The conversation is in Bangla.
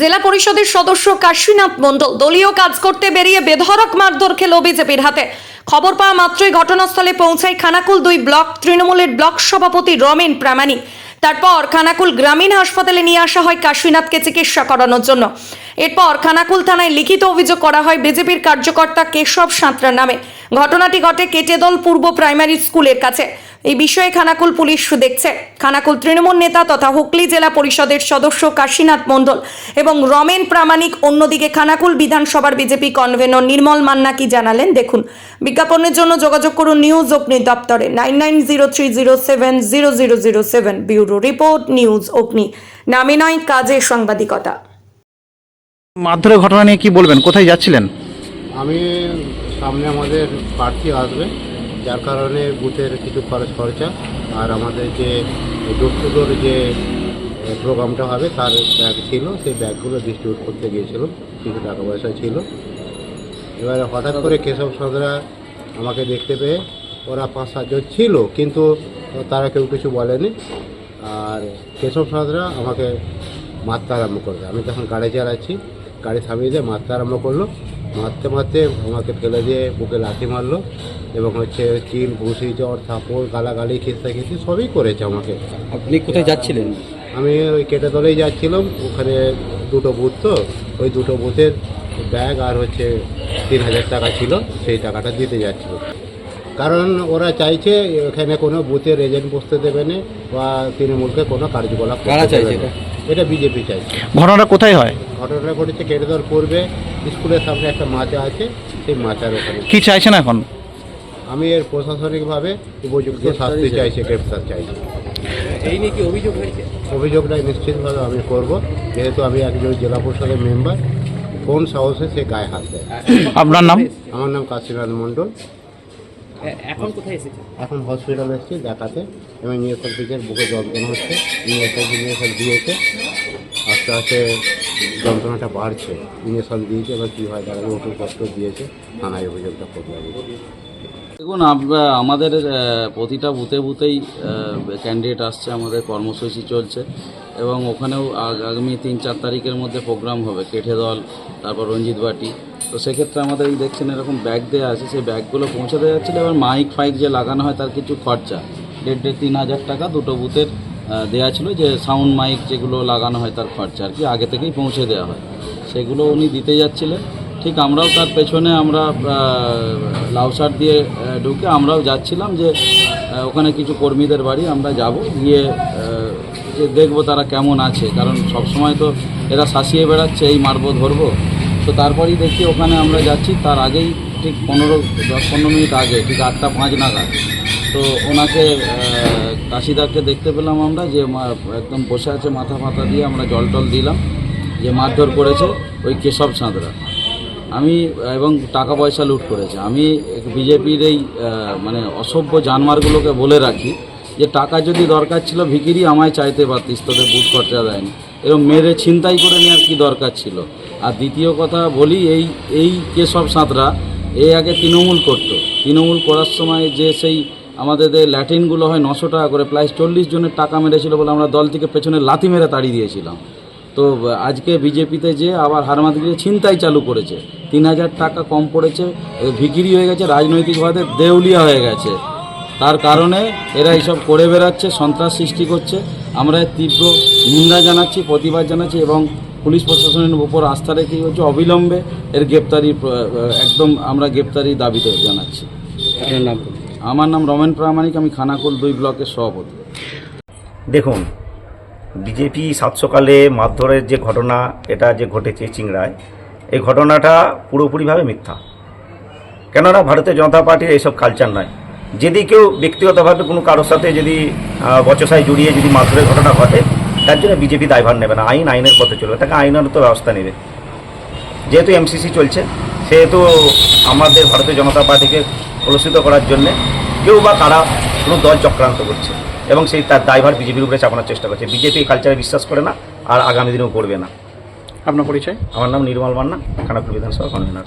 জেলা পরিষদের সদস্য কাশীনাথ মণ্ডল দলীয় কাজ করতে বেরিয়ে বেধড়ক মারধর খেল বিজেপির হাতে। খবর পাওয়া মাত্রই ঘটনাস্থলে পৌঁছায় খানাকুল দুই ব্লক তৃণমূলের ব্লক সভাপতি রমেন প্রামাণিক। তারপর খানাকুল গ্রামীণ হাসপাতালে নিয়ে আসা হয় কাশীনাথকে চিকিৎসা করানোর জন্য। এরপর খানাকুল থানায় লিখিত অভিযোগ করা হয় বিজেপির কার্যকর্তা কেশব সাঁতরার নামে। ঘটনাটি ঘটে কেটেদল পূর্ব প্রাইমারি স্কুলের কাছে। এই বিষয়ে খানাকুল পুলিশ দেখছে। খানাকুল তৃণমূল নেতা তথা হুগলি জেলা পরিষদের সদস্য কাশীনাথ মণ্ডল এবং রমেন প্রামাণিক অন্যদিকে খানাকুল বিধানসভার বিজেপি কনভেনর নির্মল মান্না কি জানালেন দেখুন। বিজ্ঞাপনের জন্য যোগাযোগ করুন নিউজ অগ্নি দপ্তরে nine nine zero three zero seven zero zero zero seven bureau report news Agni. নামে নয় কাজে সাংবাদিকতা। মারধরের ঘটনা নিয়ে কি বলবেন? কোথায় যাচ্ছিলেন? আমি সামনে আমাদের প্রার্থী আসবে, যার কারণে বুথের কিছু খরচ খরচা। আর আমাদের যে ডোর টু যে প্রোগ্রামটা হবে, তার ব্যাগ ছিল, সেই ব্যাগগুলো ডিস্ট্রিবিউট করতে গিয়েছিলাম কিছু টাকা পয়সা ছিল। এবারে হঠাৎ করে কেশব সদরা আমাকে দেখতে পেয়ে, ওরা পাঁচ সাতজন ছিল, কিন্তু তারা কেউ কিছু বলেনি। আর কেশব সদরা আমাকে মারতে আরম্ভ করবে আমি তখন গাড়ি চালাচ্ছি, গাড়ি থামিয়ে দিয়ে মারতে আরম্ভ করল। মারতে মারতে আমাকে ফেলে দিয়ে বুকে লাথি মারলো এবং হচ্ছে চিল ঘুষি জ্বর থাপড় গালাগালি খিস্তা খিস্তি সবই করেছে আমাকে। আপনি কোথায় যাচ্ছিলেন? আমি ওই কেটে তলেই যাচ্ছিলাম ওখানে দুটো বুথ তো ওই দুটো বুথের ব্যাগ আর হচ্ছে তিন হাজার টাকা ছিল সেই টাকাটা দিতে যাচ্ছিল। কারণ ওরা চাইছে এখানে কোনো বুথের এজেন্ট বসতে দেবে না বা তৃণমূলকে কোনো কার্যকলাপ কারা চাইছে না। এটা? বিজেপি চাইছে। ঘটনাটা কোথায় হয়? ঘটনা ঘটেছে কেটেদর পূর্বে স্কুলের সামনে একটা মাচা আছে সেই মাচার ওখানে। কি চাইছেন এখন? আমি এর প্রশাসনিকভাবে উপযুক্ত শাস্তি চাইছি গ্রেপ্তার চাইছি। এই নিয়ে কি অভিযোগ হয়েছে? অভিযোগটা নিশ্চিতভাবে আমি করব যেহেতু আমি একজন জেলা পরিষদের মেম্বার। কোন সাহসে সে গায়ে হাত দেয়? আপনার নাম? আমার নাম কাশীনাথ মণ্ডল। এখন কোথায় এসেছে? এখন হসপিটাল এসেছি দেখাতে এবং ইঞ্জেকশন পিছের বুকে যন্ত্রণা হচ্ছে ইঞ্জেকশন ইঞ্জেকশন দিয়েছে আস্তে আস্তে যন্ত্রণাটা বাড়ছে। ইঞ্জেকশন দিয়েছে, এবার কী হয় তারা ওষুধ কষ্ট দিয়েছে, থানায় অভিযোগটা করব আমি দেখুন আমাদের প্রতিটা বুথে বুথেই ক্যান্ডিডেট আসছে, আমাদের কর্মসূচি চলছে, এবং ওখানেও আগামী তিন চার তারিখের মধ্যে প্রোগ্রাম হবে, কেঠে দল, তারপর রঞ্জিত বাটি তো সেক্ষেত্রে আমাদের এই দেখছেন, এরকম ব্যাগ দেওয়া আছে, সেই ব্যাগগুলো পৌঁছে দেওয়া যাচ্ছিল, এবার মাইক ফাইক যে লাগানো হয়, তার কিছু খরচা। দেড় দেড় তিন হাজার টাকা দুটো বুথের দেওয়া ছিল যে সাউন্ড মাইক যেগুলো লাগানো হয় তার খরচা আর কি, আগে থেকেই পৌঁছে দেওয়া হয়। সেগুলো উনি দিতে যাচ্ছিলেন। ঠিক আমরাও তার পেছনে আমরা লাউসার দিয়ে ঢুকে আমরাও যাচ্ছিলাম যে ওখানে কিছু কর্মীদের বাড়ি আমরা যাব। গিয়ে দেখব তারা কেমন আছে। কারণ সব সময় তো এরা শাসিয়ে বেড়াচ্ছে, এই মারবো, ধরবো। তো তারপরেই দেখি ওখানে আমরা যাচ্ছি। তার আগেই ঠিক পনেরো, দশ, পনেরো মিনিট আগে, ঠিক আটটা পাঁচ নাগাদ। তো ওনাকে কাশিদাকে দেখতে পেলাম আমরা, যে একদম বসে আছে মাথা ফাতা দিয়ে আমরা জল টল দিলাম, যে মারধর করেছে ওই কেশব সাঁতরা। আমি, এবং টাকা পয়সা লুট করেছে। আমি বিজেপির এই মানে অসভ্য জানমারগুলোকে বলে রাখি, যে টাকা যদি দরকার ছিল ভিকিরি আমায় চাইতে পারতিস, তোদের বুথ খরচা দেয়নি। এবং মেরে ছিনতাই করে নেওয়ার কি দরকার ছিল? আর দ্বিতীয় কথা বলি, এই এই কেশব সাঁতরা, এ আগে তৃণমূল করতো। তৃণমূল করার সময় যে সেই আমাদের ল্যাটিনগুলো হয় নশো টাকা করে, প্রায় চল্লিশ জনের টাকা মেরেছিল বলে আমরা দল থেকে পেছনে লাথি মেরে তাড়িয়ে দিয়েছিলাম। তো, আজকে বিজেপিতে যে আবার হারমাদিকে ছিনতাই চালু করেছে। তিন হাজার টাকা কম পড়েছে, ভিকিরি হয়ে গেছে, রাজনৈতিকভাবে দেউলিয়া হয়ে গেছে। তার কারণে এরা এইসব করে বেড়াচ্ছে, সন্ত্রাস সৃষ্টি করছে। আমরা তীব্র নিন্দা জানাচ্ছি, প্রতিবাদ জানাচ্ছি এবং পুলিশ প্রশাসনের উপর আস্থা রেখেই হচ্ছে অবিলম্বে এর গ্রেপ্তারি একদম আমরা গ্রেপ্তারি দাবিতে জানাচ্ছি। আপনার নাম। আমার নাম রমেন প্রামাণিক, আমি খানাকুল দুই ব্লকের সভাপতি। দেখুন, বিজেপি সাত সকালে মারধরের যে ঘটনা, এটা যে ঘটেছে চিংড়ায়, এই ঘটনাটা পুরোপুরিভাবে মিথ্যা। কেননা ভারতীয় জনতা পার্টির এইসব কালচার নয়। যদি কেউ ব্যক্তিগতভাবে কোনো কারোর সাথে যদি বচসায় জড়িয়ে যদি মারধরের ঘটনা ঘটে, তার জন্য বিজেপি দায়ভার নেবে না, আইন, আইনের পথে চলবে, তাকে আইনত ব্যবস্থা নেবে। যেহেতু এমসিসি চলছে, সেহেতু আমাদের ভারতীয় জনতা পার্টিকে কলুষিত করার জন্যে কেউ বা কারা কোনো দল চক্রান্ত করছে এবং সেই তার দায়ভার বিজেপির উপরে চাপানোর চেষ্টা করছে। বিজেপি কালচারে বিশ্বাস করে না আর আগামী দিনেও করবে না। আপনার পরিচয়? আমার নাম নির্মল মান্না খানাপুর বিধানসভা কনভেনার।